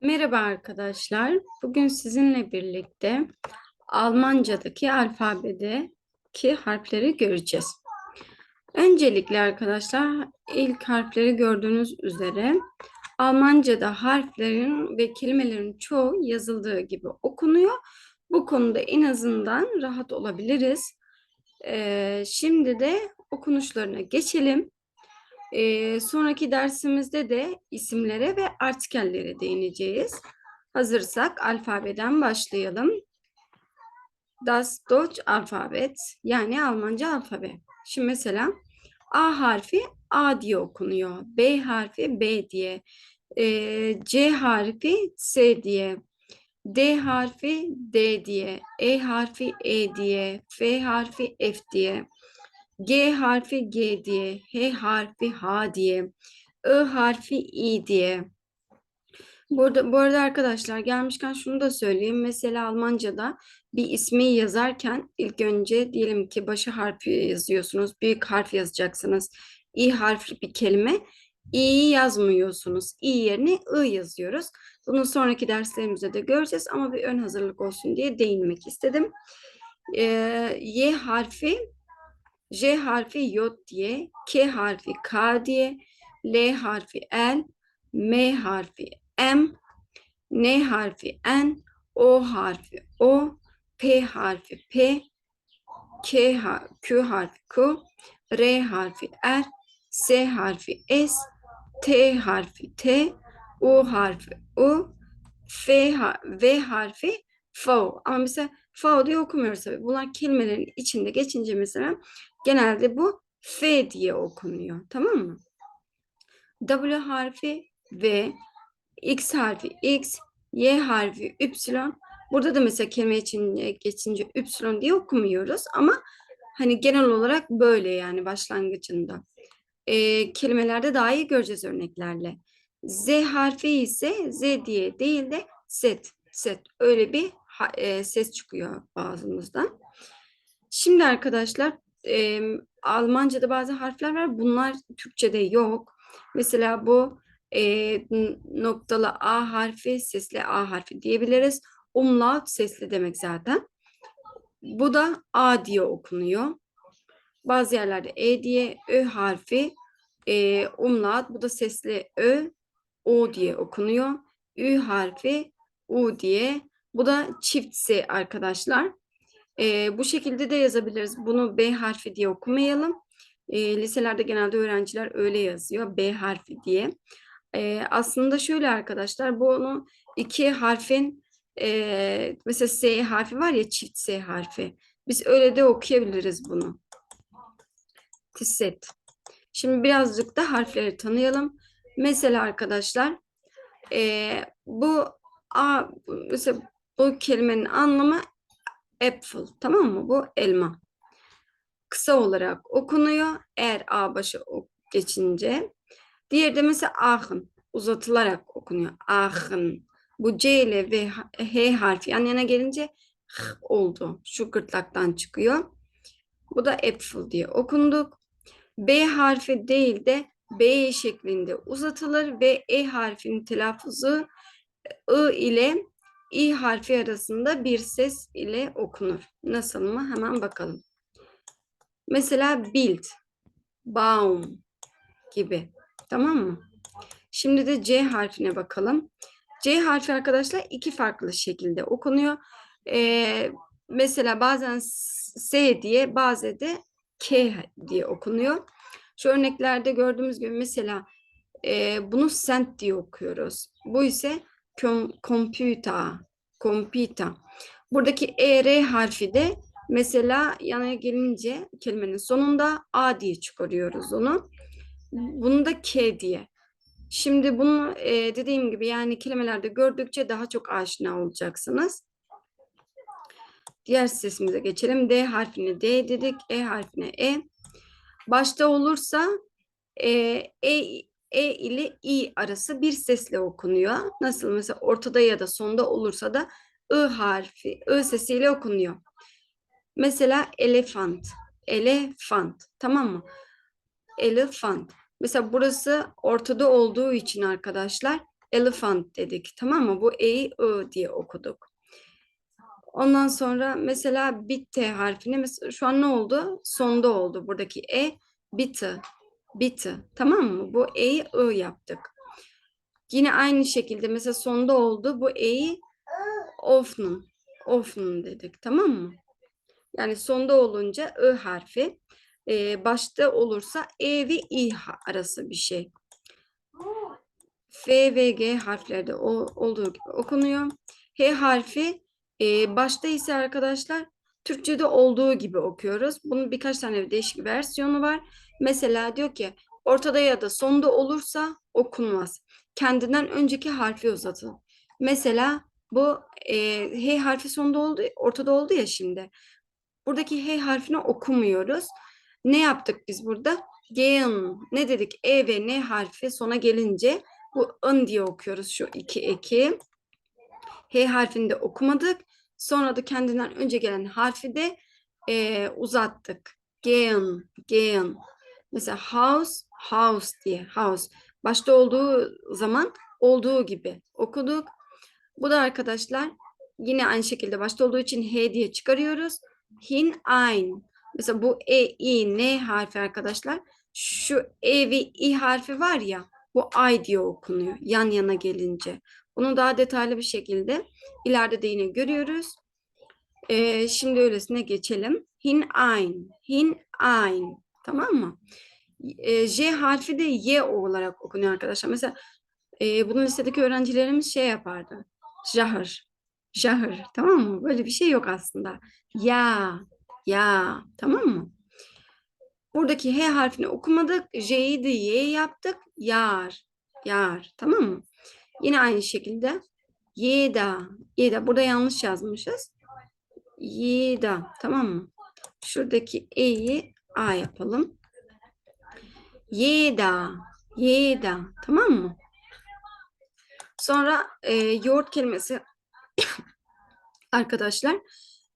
Merhaba arkadaşlar. Bugün sizinle birlikte Almancadaki alfabedeki harfleri göreceğiz. Öncelikle arkadaşlar ilk harfleri gördüğünüz üzere Almancada harflerin ve kelimelerin çoğu yazıldığı gibi okunuyor. Bu konuda en azından rahat olabiliriz. Ee, şimdi de okunuşlarına geçelim. Ee, sonraki dersimizde de isimlere ve artikellere değineceğiz. Hazırsak alfabeden başlayalım. Das Deutsch Alphabet yani Almanca alfabe. Şimdi mesela A harfi A diye okunuyor. B harfi B diye. e, C harfi C diye. D harfi D diye. E harfi E diye. F harfi F diye. G harfi G diye, H harfi H diye, I harfi I diye. Burada, bu arada arkadaşlar gelmişken şunu da söyleyeyim. Mesela Almanca'da bir ismi yazarken ilk önce diyelim ki başı harfi yazıyorsunuz. Büyük harf yazacaksınız. İ harfli bir kelime. İ'yi yazmıyorsunuz. İ yerine I yazıyoruz. Bunu sonraki derslerimizde de göreceğiz ama bir ön hazırlık olsun diye değinmek istedim. Ee, y harfi J harfi J diye, K harfi K diye, L harfi L, M harfi M, N harfi N, O harfi O, P harfi P, K har Q harfi Q, R harfi R, S harfi S, T harfi T, U harfi U, F V harfi F. Ama mesela F diye okumuyoruz tabii. Bunlar kelimelerin içinde geçince mesela genelde bu F diye okunuyor. Tamam mı? W harfi V, X harfi X, Y harfi Y. Burada da mesela kelime için geçince Y diye okumuyoruz ama hani genel olarak böyle yani başlangıcında. Ee, kelimelerde daha iyi göreceğiz örneklerle. Z harfi ise Z diye değil de set, set öyle bir ses çıkıyor ağzımızdan. Şimdi arkadaşlar e, Almanca'da bazı harfler var. Bunlar Türkçe'de yok. Mesela bu e, noktalı A harfi, sesli A harfi diyebiliriz. Umlaut sesli demek zaten. Bu da A diye okunuyor. Bazı yerlerde E diye Ö harfi, e, umlaut bu da sesli Ö, O diye okunuyor. Ü harfi U diye. Bu da çift S arkadaşlar. E, bu şekilde de yazabiliriz. Bunu B harfi diye okumayalım. E, liselerde genelde öğrenciler öyle yazıyor. B harfi diye. E, aslında şöyle arkadaşlar bunu iki harfin e, mesela S harfi var ya çift S harfi. Biz öyle de okuyabiliriz bunu. Tisset. Şimdi birazcık da harfleri tanıyalım. Mesela arkadaşlar e, bu A mesela bu kelimenin anlamı apple tamam mı? Bu elma. Kısa olarak okunuyor eğer A başı geçince. Diğeri de mesela Aachen uzatılarak okunuyor. Aachen. Bu C ile ve H harfi yan yana gelince H oldu. Şu gırtlaktan çıkıyor. Bu da apple diye okunduk. B harfi değil de B şeklinde uzatılır ve E harfinin telaffuzu I ile İ harfi arasında bir ses ile okunur. Nasıl mı? Hemen bakalım. Mesela build, baum gibi. Tamam mı? Şimdi de C harfine bakalım. C harfi arkadaşlar iki farklı şekilde okunuyor. Ee, mesela bazen S diye bazen de K diye okunuyor. Şu örneklerde gördüğümüz gibi mesela e, bunu sent diye okuyoruz. Bu ise computer, computer. Buradaki ER harfi de mesela yana gelince kelimenin sonunda A diye çıkarıyoruz onu. Bunu da K diye. Şimdi bunu e, dediğim gibi yani kelimelerde gördükçe daha çok aşina olacaksınız. Diğer sesimize geçelim. D harfine D dedik. E harfine E. Başta olursa e, e e ile i arası bir sesle okunuyor. Nasıl mesela ortada ya da sonda olursa da ı harfi, ı sesiyle okunuyor. Mesela elefant, elefant, tamam mı? Elefant. Mesela burası ortada olduğu için arkadaşlar elephant dedik. Tamam mı? Bu E'yi I diye okuduk. Ondan sonra mesela bit T harfini mesela şu an ne oldu? Sonda oldu. Buradaki E bitti. Bitti. Tamam mı? Bu E'yi I yaptık. Yine aynı şekilde mesela sonda oldu. Bu E'yi often. Often dedik. Tamam mı? Yani sonda olunca I harfi. Ee, başta olursa E ve İ arası bir şey. F ve G harfleri de o, olduğu gibi okunuyor. H harfi e, başta ise arkadaşlar Türkçe'de olduğu gibi okuyoruz. Bunun birkaç tane değişik versiyonu var. Mesela diyor ki ortada ya da sonda olursa okunmaz. Kendinden önceki harfi uzatın. Mesela bu e, H harfi sonda oldu, ortada oldu ya şimdi. Buradaki H harfini okumuyoruz. Ne yaptık biz burada? Gen. Ne dedik? E ve N harfi sona gelince bu ın diye okuyoruz şu iki eki. H harfini de okumadık. Sonra da kendinden önce gelen harfi de e, uzattık. Gen, gen. Mesela house, house diye house. Başta olduğu zaman olduğu gibi okuduk. Bu da arkadaşlar yine aynı şekilde başta olduğu için H diye çıkarıyoruz. Hin, ein. Mesela bu E, I, N harfi arkadaşlar. Şu E ve I harfi var ya bu ay diye okunuyor yan yana gelince. Bunu daha detaylı bir şekilde ileride de yine görüyoruz. Ee, şimdi öylesine geçelim. Hin, ein. Hin, ein. Tamam mı? Ee, J harfi de Y olarak okunuyor arkadaşlar. Mesela e, bunun listedeki öğrencilerimiz şey yapardı. Jahır. Jahır. Tamam mı? Böyle bir şey yok aslında. Ya. Ya. Tamam mı? Buradaki H harfini okumadık. J'yi de Y yaptık. Yar. Yar. Tamam mı? Yine aynı şekilde. Yeda. Yeda. Burada yanlış yazmışız. Yeda. Tamam mı? Şuradaki E'yi A yapalım. Yeda. Yeda. Tamam mı? Sonra e, yoğurt kelimesi arkadaşlar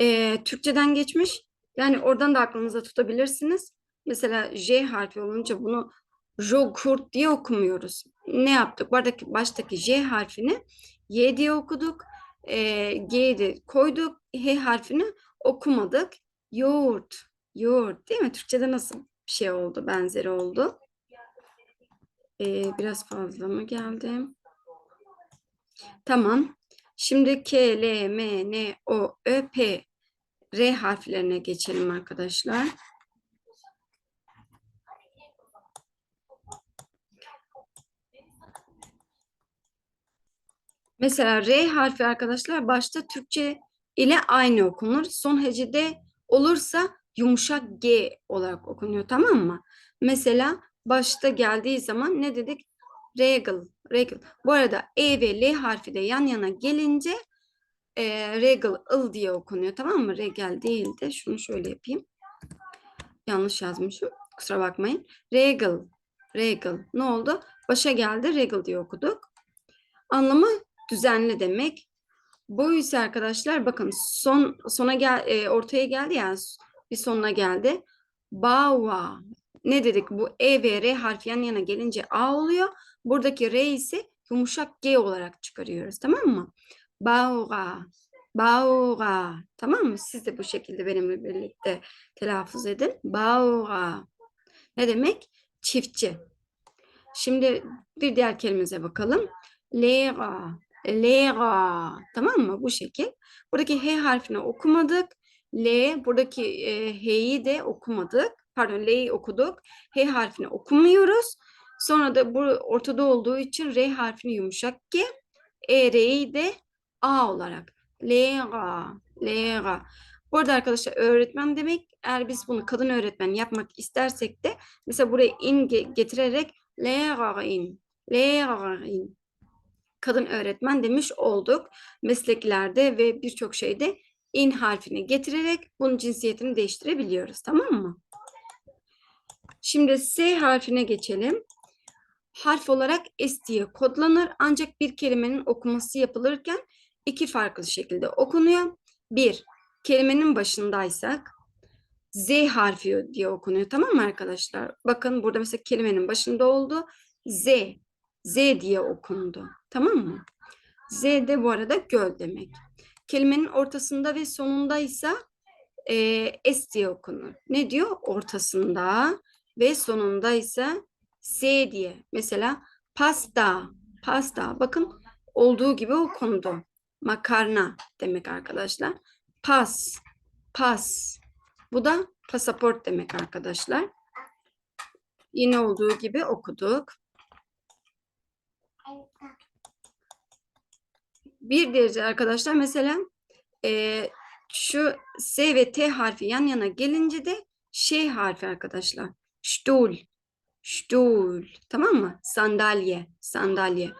e, Türkçeden geçmiş. Yani oradan da aklınıza tutabilirsiniz. Mesela J harfi olunca bunu jogurt diye okumuyoruz. Ne yaptık? Buradaki baştaki J harfini Y diye okuduk. E, G'yi de koyduk. H harfini okumadık. Yoğurt. Yoğurt değil mi? Türkçede nasıl bir şey oldu? Benzeri oldu. E, biraz fazla mı geldi? Tamam. Şimdi K, L, M, N, O, Ö, P, R harflerine geçelim arkadaşlar. Mesela R harfi arkadaşlar başta Türkçe ile aynı okunur. Son hecede olursa yumuşak G olarak okunuyor tamam mı? Mesela başta geldiği zaman ne dedik? Regal, regal. Bu arada E ve L harfi de yan yana gelince e, regal, ıl diye okunuyor tamam mı? Regal değil de şunu şöyle yapayım. Yanlış yazmışım. Kusura bakmayın. Regal, regal. Ne oldu? Başa geldi regal diye okuduk. Anlamı düzenli demek. Bu ise arkadaşlar bakın son sona gel e, ortaya geldi ya bir sonuna geldi. Bawa. Ne dedik? Bu E ve R harfi yan yana gelince A oluyor. Buradaki R ise yumuşak G olarak çıkarıyoruz. Tamam mı? Bawa. Bawa. Tamam mı? Siz de bu şekilde benimle birlikte telaffuz edin. Bawa. Ne demek? Çiftçi. Şimdi bir diğer kelimemize bakalım. Lera. Lera. Tamam mı? Bu şekil. Buradaki H harfini okumadık. L, buradaki e, H'yi de okumadık. Pardon, L'yi okuduk. H harfini okumuyoruz. Sonra da bu ortada olduğu için R harfini yumuşak G. E, R'yi de A olarak. Lera. Lera. Bu arada arkadaşlar öğretmen demek eğer biz bunu kadın öğretmen yapmak istersek de mesela buraya in ge- getirerek Lehrerin. Lehrerin kadın öğretmen demiş olduk. Mesleklerde ve birçok şeyde in harfini getirerek bunun cinsiyetini değiştirebiliyoruz. Tamam mı? Şimdi S harfine geçelim. Harf olarak S diye kodlanır ancak bir kelimenin okuması yapılırken iki farklı şekilde okunuyor. Bir, kelimenin başındaysak Z harfi diye okunuyor. Tamam mı arkadaşlar? Bakın burada mesela kelimenin başında oldu. Z. Z diye okundu. Tamam mı? Z de bu arada göl demek. Kelimenin ortasında ve sonunda ise e, S diye okunur. Ne diyor? Ortasında ve sonunda ise S diye. Mesela pasta, pasta. Bakın olduğu gibi okundu. Makarna demek arkadaşlar. Pas, pas. Bu da pasaport demek arkadaşlar. Yine olduğu gibi okuduk. Bir derece arkadaşlar mesela e, şu S ve T harfi yan yana gelince de şey harfi arkadaşlar. Stuhl. Stuhl. Tamam mı? Sandalye. Sandalye.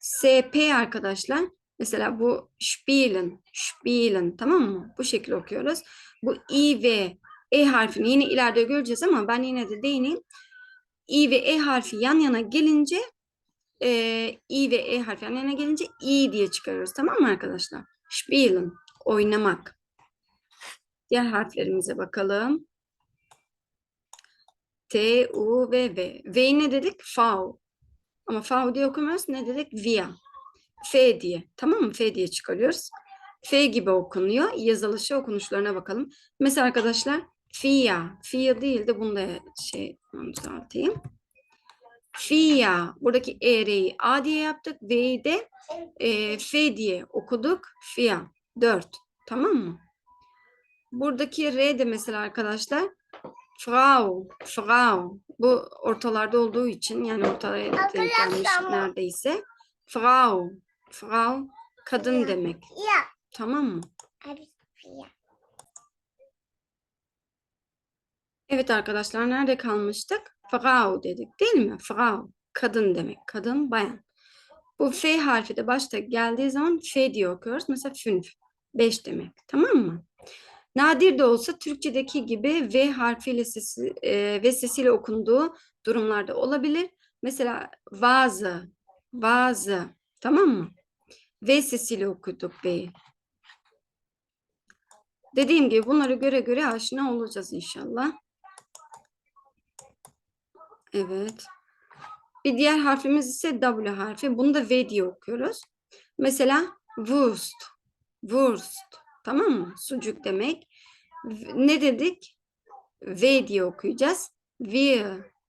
SP arkadaşlar. Mesela bu spielen. Spielen. Tamam mı? Bu şekilde okuyoruz. Bu I ve E harfini yine ileride göreceğiz ama ben yine de değineyim. I ve E harfi yan yana gelince e, I ve E yana gelince I diye çıkarıyoruz. Tamam mı arkadaşlar? Spielen. Oynamak. Diğer harflerimize bakalım. T, U ve V. V'yi ne dedik? Fau. Ama Fau diye okumuyoruz. Ne dedik? Via. F diye. Tamam mı? F diye çıkarıyoruz. F gibi okunuyor. Yazılışı okunuşlarına bakalım. Mesela arkadaşlar Fia. Fia değil de bunu da şey düzelteyim. Fia. Buradaki E'yi A diye yaptık. V'yi de e, F diye okuduk. Fia. 4. Tamam mı? Buradaki R de mesela arkadaşlar Frau, Frau. Bu ortalarda olduğu için yani ortaya denk gelmiş neredeyse. Frau, Frau kadın demek. Ya. Tamam mı? Evet arkadaşlar nerede kalmıştık? Frau dedik değil mi? Frau kadın demek. Kadın bayan. Bu F harfi de başta geldiği zaman F diye okuyoruz. Mesela fünf. Beş demek. Tamam mı? Nadir de olsa Türkçedeki gibi V harfiyle sesi, e, ve sesiyle okunduğu durumlarda olabilir. Mesela vazı, vazı. Tamam mı? V sesiyle okuduk V'yi. Dediğim gibi bunları göre göre aşina olacağız inşallah. Evet. Bir diğer harfimiz ise W harfi. Bunu da V diye okuyoruz. Mesela Wurst. Wurst. Tamam mı? Sucuk demek. Ne dedik? V diye okuyacağız. Wir,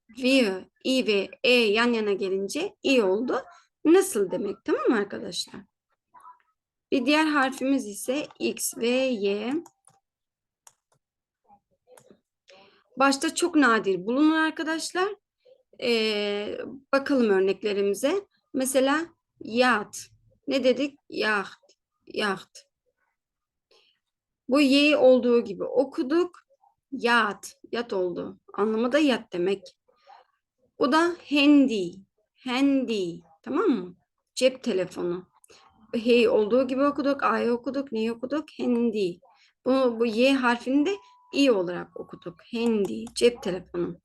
wir, i ve e yan yana gelince i oldu. Nasıl demek? Tamam mı arkadaşlar? Bir diğer harfimiz ise X ve Y. Başta çok nadir bulunur arkadaşlar. Ee, bakalım örneklerimize. Mesela yat. Ne dedik? Yacht. Yacht. Bu y olduğu gibi okuduk. Yat. Yat oldu. Anlamı da yat demek. Bu da handy. Handy. Tamam mı? Cep telefonu. Hey olduğu gibi okuduk. A'yı okuduk. Neyi okuduk? Handy. Bu, bu y harfini de i olarak okuduk. Handy. Cep telefonu.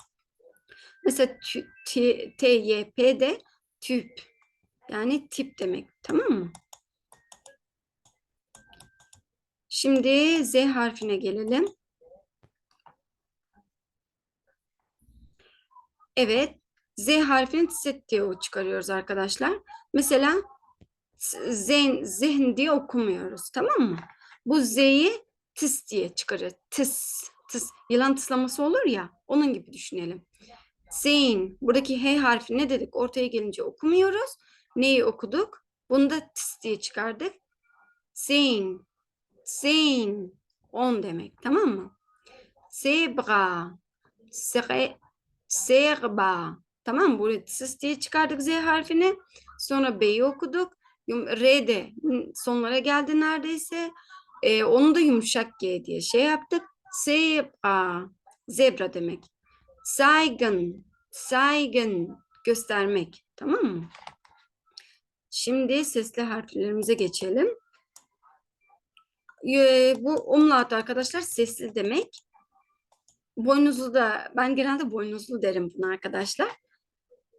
Mesela tü- T, T, Y, P de tüp. Yani tip demek. Tamam mı? Şimdi Z harfine gelelim. Evet. Z harfini set diye çıkarıyoruz arkadaşlar. Mesela zen, zehn diye okumuyoruz. Tamam mı? Bu Z'yi tıs diye çıkarıyoruz. Tıs, tıs. Yılan tıslaması olur ya. Onun gibi düşünelim. Zeyn. Buradaki H harfi ne dedik? Ortaya gelince okumuyoruz. Neyi okuduk? Bunu da tıs diye çıkardık. Zeyn. Zeyn. On demek. Tamam mı? Zebra. Sere, serba. Tamam mı? Buraya tıs diye çıkardık Z harfini. Sonra B'yi okuduk. R sonlara geldi neredeyse. Ee, onu da yumuşak G diye şey yaptık. Zebra. Zebra demek. Saygın, saygın göstermek. Tamam mı? Şimdi sesli harflerimize geçelim. Ee, Bu umlaut arkadaşlar sesli demek. Boynuzlu da ben genelde boynuzlu derim buna arkadaşlar.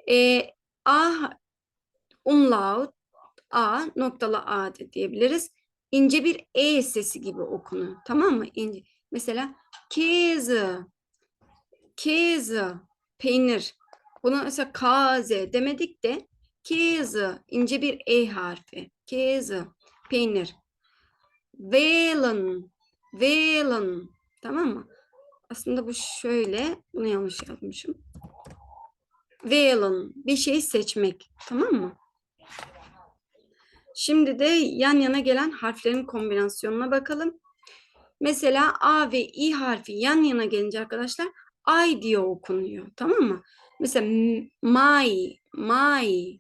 Ee, A umlaut A noktalı A de diyebiliriz. İnce bir E sesi gibi okunuyor. Tamam mı? İnce. Mesela Käse Käse, peynir. Buna mesela kaze demedik de Käse ince bir E harfi. Käse peynir. Wählen wählen tamam mı? Aslında bu şöyle bunu yanlış yazmışım. Wählen bir şeyi seçmek tamam mı? Şimdi de yan yana gelen harflerin kombinasyonuna bakalım. Mesela A ve İ harfi yan yana gelince arkadaşlar ay diye okunuyor. Tamam mı? Mesela May, May,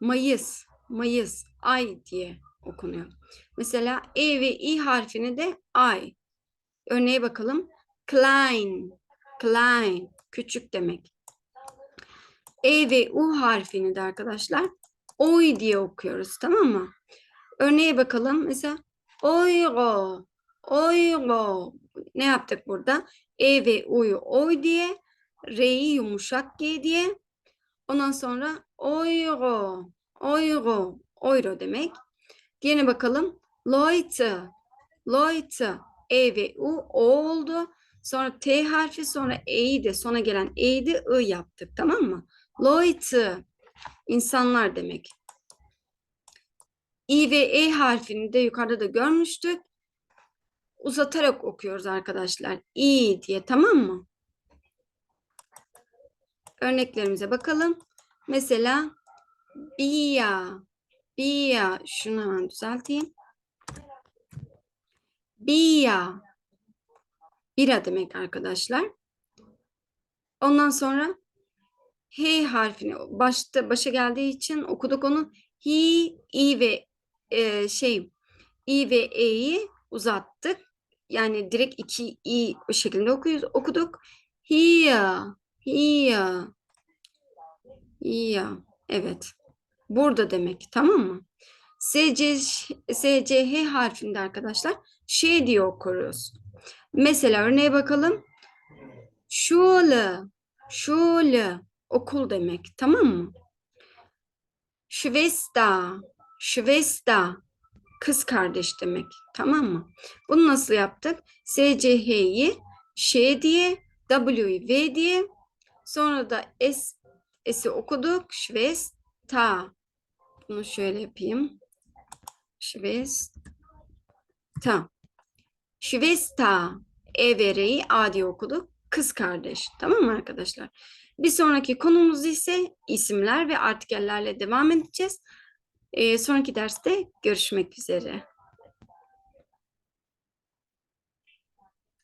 Mayıs, Mayıs, ay diye okunuyor. Mesela E ve İ harfini de ay. Örneğe bakalım. Klein, klein, küçük demek. E ve U harfini de arkadaşlar oy diye okuyoruz tamam mı? Örneğe bakalım. Mesela euro, euro. Ne yaptık burada? E ve U'yu oy diye, R'yi yumuşak G diye. Ondan sonra euro, euro, euro demek. Diğerine bakalım. Leute, Leute. E ve U O oldu. Sonra T harfi sonra E'yi de sona gelen E'yi de I yaptık tamam mı? Leute. insanlar demek. İ ve E harfini de yukarıda da görmüştük. Uzatarak okuyoruz arkadaşlar. İ diye tamam mı? Örneklerimize bakalım. Mesela Bia, Bia, şunu hemen düzelteyim. Bia, bira demek arkadaşlar. Ondan sonra H harfini başta başa geldiği için okuduk onu. Hi, i ve e, şey i ve e'yi uzattık. Yani direkt iki i şeklinde okuyoruz, okuduk. Here, here, here. Evet. Burada demek. Tamam mı? SC, SCH harfinde arkadaşlar şey diye okuruz. Mesela örneğe bakalım. Schule, Schule, okul demek. Tamam mı? Schwester, Schwester, kız kardeş demek. Tamam mı? Bunu nasıl yaptık? SCH'yi Ş diye, W'yi V diye, sonra da S, S'i okuduk. Schwester. Bunu şöyle yapayım. Schwester. Schwester. E ve R'yi A diye okuduk. Kız kardeş. Tamam mı arkadaşlar? Bir sonraki konumuz ise isimler ve artikellerle devam edeceğiz. Sonraki derste görüşmek üzere.